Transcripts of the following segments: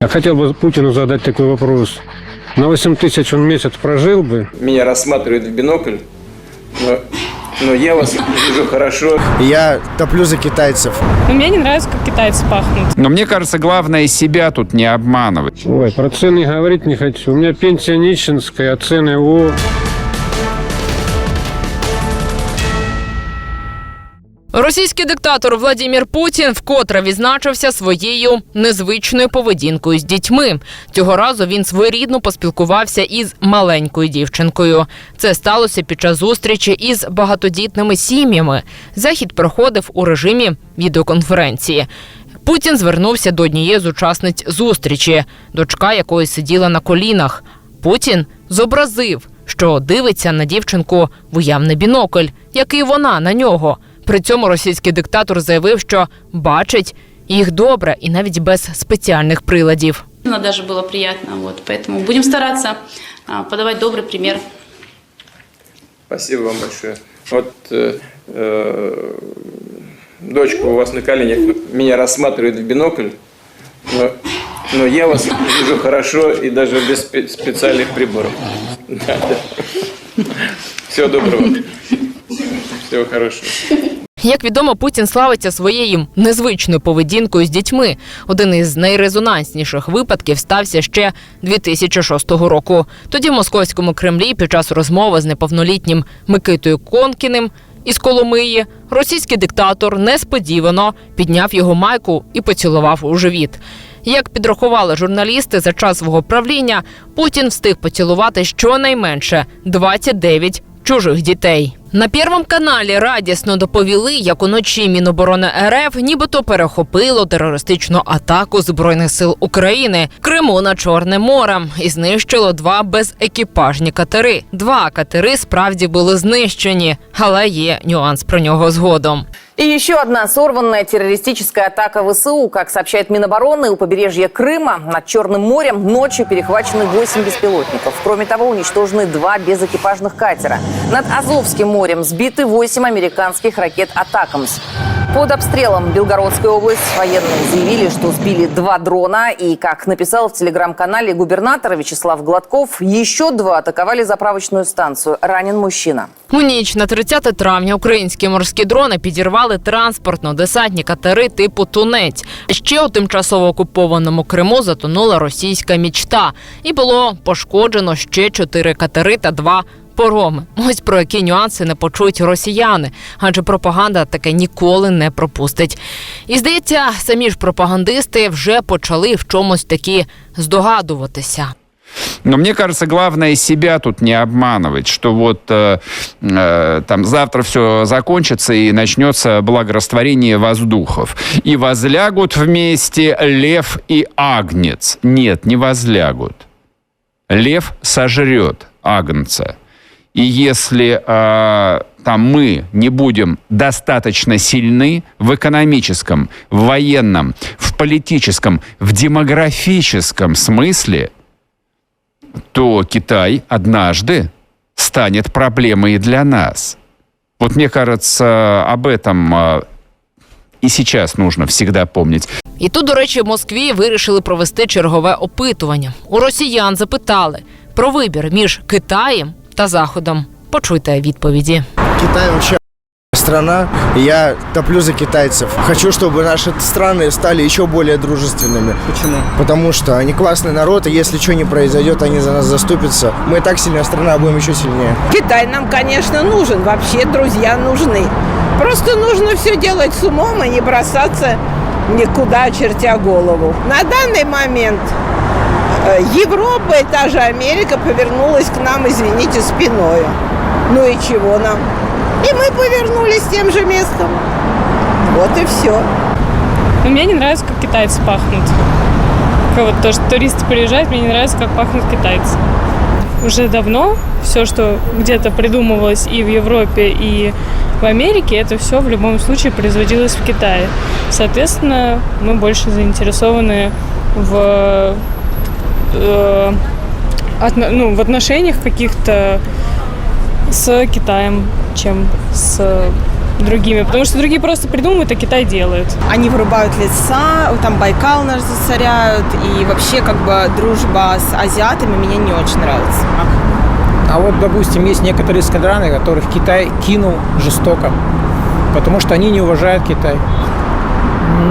Я хотел бы Путину задать такой вопрос. На 8 тысяч он месяц прожил бы, Меня рассматривают в бинокль, но, но я вас вижу хорошо. Я топлю за китайцев. Но мне не нравится, как китайцы пахнут. Но мне кажется, главное себя тут не обманывать. Ой, про цены говорить не хочу. У меня пенсия нищенская, а цены о... Російський диктатор Владімір Путін вкотре відзначився своєю незвичною поведінкою з дітьми. Цього разу він своєрідно поспілкувався із маленькою дівчинкою. Це сталося під час зустрічі із багатодітними сім'ями. Захід проходив у режимі відеоконференції. Путін звернувся до однієї з учасниць зустрічі, дочка якої сиділа на колінах. Путін зобразив, що дивиться на дівчинку в уявний бінокль, як і вона на нього. При цьому російський диктатор заявив, що бачить їх добре і навіть без спеціальних приладів. Мне даже было приятно, вот, поэтому будем стараться а, подавать добрый пример. Спасибо вам большое. Вот э, э, дочка у вас на коленях меня рассматривает в бинокль, но, но я вас вижу хорошо и даже без спе- специальных приборов. Да, да. Всего доброго. Всего хорошего. Як відомо, Путін славиться своєю незвичною поведінкою з дітьми. Один із найрезонансніших випадків стався ще 2006 року. Тоді в московському Кремлі під час розмови з неповнолітнім Микитою Конкіним із Коломиї російський диктатор несподівано підняв його майку і поцілував у живіт. Як підрахували журналісти за час свого правління, Путін встиг поцілувати щонайменше 29 чужих дітей. На Первому каналі радісно доповіли, як уночі Міноборони РФ нібито перехопило терористичну атаку збройних сил України Криму на Чорне море і знищило два безекіпажні катери. Два катери справді були знищені, але є нюанс про нього згодом. И еще одна сорванная террористическая атака ВСУ. Как сообщает Минобороны, у побережья Крыма над Черным морем ночью перехвачены 8 беспилотников. Кроме того, уничтожены два безэкипажных катера. Над Азовским морем сбиты 8 американских ракет «Атакамс». Под обстрелом Белгородской области военные заявили, что сбили два дрона. И, как написал в телеграм-канале губернатор Вячеслав Гладков, еще два атаковали заправочную станцию. Ранен мужчина. У ніч на 30 травня українські морські дрони підірвали транспортно-десантні катери типу Тунець. Ще у тимчасово окупованому Криму затонула російська мічта, і було пошкоджено ще чотири катери та два Пороми, ось про які нюанси не почують росіяни, адже пропаганда таке ніколи не пропустить. І здається, самі ж пропагандисти вже почали в чомусь таки здогадуватися. Но мне кажется, главное себя тут не обманывать, что вот э, э, там завтра все закончится и начнется благорастворение воздухов. И возлягут вместе лев и агнец. Нет, не возлягут. Лев сожрет агнца. И если э, там мы не будем достаточно сильны в экономическом, в военном, в политическом, в демографическом смысле, то Китай однажды станет проблемой и для нас. Вот мне кажется, об этом э, и сейчас нужно всегда помнить. І тут, до речі, в Москві вирішили провести чергове опитування. У росіян запитали про вибір між Китаєм та Заходом. Почуйте відповіді. Китай вообще страна. и Я топлю за китайцев. Хочу, чтобы наши страны стали еще более дружественными. Почему? Потому что они классный народ, и если что не произойдет, они за нас заступятся. Мы и так сильная страна, а будем еще сильнее. Китай нам, конечно, нужен, вообще друзья нужны. Просто нужно все делать с умом и не бросаться никуда, чертя голову. На данный момент э, Европа и та же Америка повернулась к нам, извините, спиной. Ну и чего нам? И мы повернулись тем же местом. Вот и все. Но мне не нравится, как китайцы пахнут. Вот то, что туристы приезжают, мне не нравится, как пахнут китайцы. Уже давно все, что где-то придумывалось и в Европе, и в Америке, это все в любом случае производилось в Китае. Соответственно, мы больше заинтересованы в, э, ну, в отношениях каких-то с Китаем, чем с другими, потому что другие просто придумывают, а Китай делает. Они вырубают леса, там Байкал наш засоряют, и вообще как бы дружба с азиатами мне не очень нравится. А вот, допустим, есть некоторые страны, которых Китай кинул жестоко, потому что они не уважают Китай.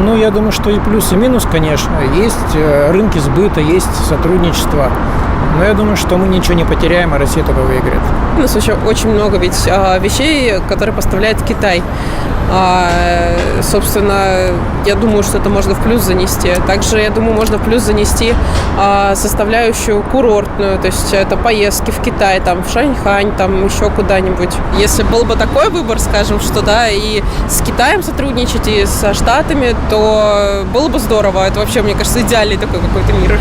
Ну, я думаю, что и плюс, и минус, конечно. Есть э, рынки сбыта, есть сотрудничество. Но я думаю, что мы ничего не потеряем, а Россия только выиграет. У нас еще очень много ведь а, вещей, которые поставляет Китай. А, собственно, я думаю, что это можно в плюс занести. Также, я думаю, можно в плюс занести а, составляющую курортную, то есть это поездки в Китай, там, в Шаньхань, там, еще куда-нибудь. Если был бы такой выбор, скажем, что да, и с Китаем сотрудничать, и со Штатами, то было бы здорово. Это вообще, мне кажется, идеальный такой какой-то мир.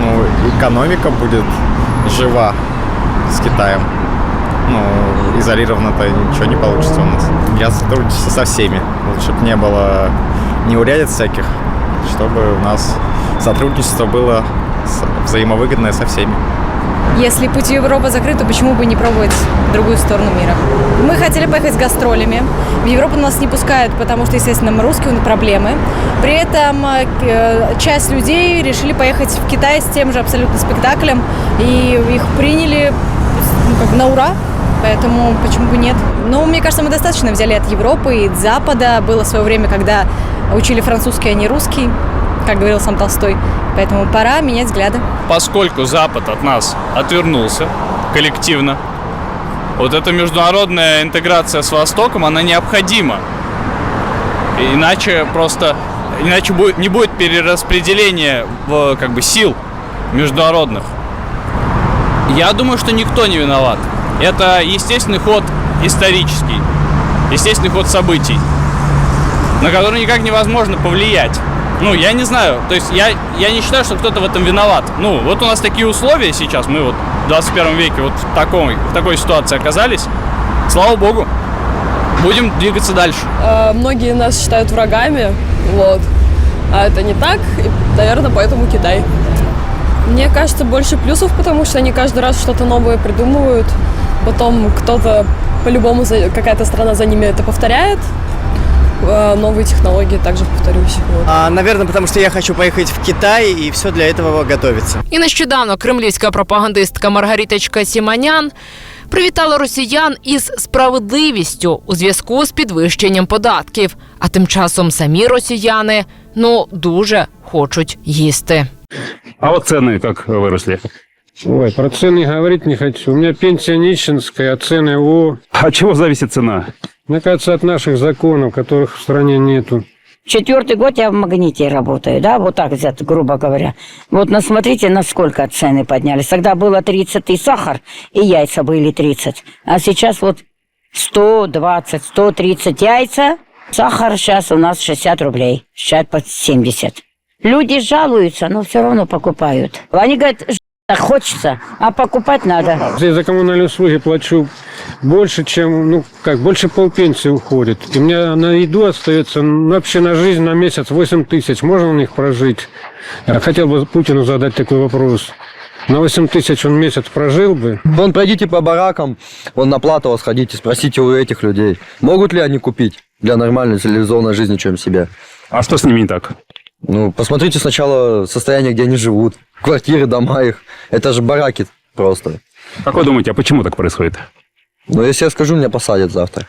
Ну, экономика будет жива с Китаем. Ну, изолированно-то ничего не получится у нас. Я сотрудничаю со всеми, вот, чтобы не было неурядиц всяких, чтобы у нас сотрудничество было взаимовыгодное со всеми. Если путь в Европу закрыт, то почему бы не пробовать другую сторону мира? Мы хотели поехать с гастролями. В Европу нас не пускают, потому что, естественно, мы русские, у нас проблемы. При этом э, часть людей решили поехать в Китай с тем же абсолютно спектаклем, и их приняли ну, как на ура. Поэтому почему бы нет? Ну, мне кажется, мы достаточно взяли от Европы и от Запада. Было свое время, когда учили французский, а не русский, как говорил сам Толстой. Поэтому пора менять взгляды. поскольку Запад от нас отвернулся коллективно, вот эта международная интеграция с Востоком, она необходима. Иначе просто, иначе не будет перераспределения в, как бы, сил международных. Я думаю, что никто не виноват. Это естественный ход исторический, естественный ход событий, на который никак невозможно повлиять. Ну, я не знаю. То есть я, я не считаю, что кто-то в этом виноват. Ну, вот у нас такие условия сейчас. Мы вот в 21 веке вот в, такой, в такой ситуации оказались. Слава богу. Будем двигаться дальше. многие нас считают врагами, вот. А это не так, и, наверное, поэтому Китай. Мне кажется, больше плюсов, потому что они каждый раз что-то новое придумывают. Потом кто-то, по-любому, какая-то страна за ними это повторяет. Э, Новые технологии также повторюсь. Вот. А, наверное, потому что я хочу поехать в Китай и все для этого готовиться. І нещодавно кремлівська пропагандистка Маргариточка Сіманян привітала росіян із справедливістю у зв'язку з підвищенням податків. А тим часом самі росіяни ну дуже хочуть їсти. А вот цены как выросли? Ой, про цены говорить не хочу. У меня пенсия нищенская, а цены, о... От чего зависит цена? Мне кажется, от наших законов, которых в стране нету. Четвертый год я в магните работаю, да, вот так взято, грубо говоря. Вот насмотрите, насколько цены поднялись. Тогда было 30 и сахар, и яйца были 30. А сейчас вот 120, 130 яйца. Сахар сейчас у нас 60 рублей, сейчас под 70. Люди жалуются, но все равно покупают. Они говорят, «Ж- хочется, а покупать надо. Я за коммунальные услуги плачу больше, чем, ну, как, больше полпенсии уходит. И у меня на еду остается ну, вообще на жизнь на месяц 8 тысяч. Можно на них прожить? Я хотел бы Путину задать такой вопрос. На 8 тысяч он месяц прожил бы? Вон пройдите по баракам, вон на Платово сходите, спросите у этих людей, могут ли они купить для нормальной цивилизованной жизни чем себя. А что с ними не так? Ну, посмотрите сначала состояние, где они живут. Квартиры, дома их. Это же бараки просто. Как вы думаете, а почему так происходит? Но если я скажу, меня посадят завтра.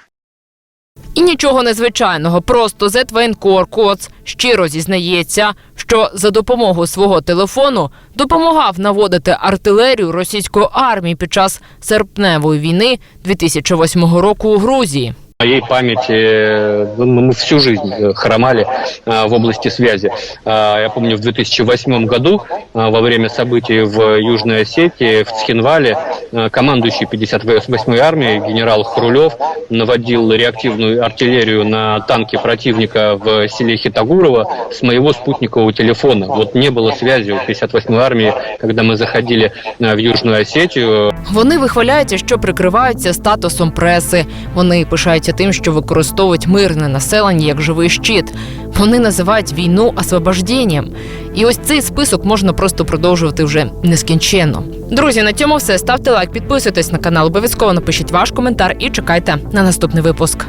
І нічого незвичайного, просто Зетвейнкор Коц щиро зізнається, що за допомогою свого телефону допомагав наводити артилерію російської армії під час серпневої війни 2008 року у Грузії. моей памяти э, ну, мы всю жизнь э, хромали э, в области связи. А, Я помню, в 2008 году э, во время событий в Южной Осетии, в Цхинвале, э, командующий 58-й армией генерал Хрулев наводил реактивную артиллерию на танки противника в селе Хитагурово с моего спутникового телефона. Вот не было связи у 58-й армии, когда мы заходили э, в Южную Осетию, Вони вихваляються, що прикриваються статусом преси. Вони пишаються тим, що використовують мирне населення як живий щит. Вони називають війну освобожденням. І ось цей список можна просто продовжувати вже нескінченно. Друзі, на цьому все. Ставте лайк, підписуйтесь на канал, обов'язково напишіть ваш коментар і чекайте на наступний випуск.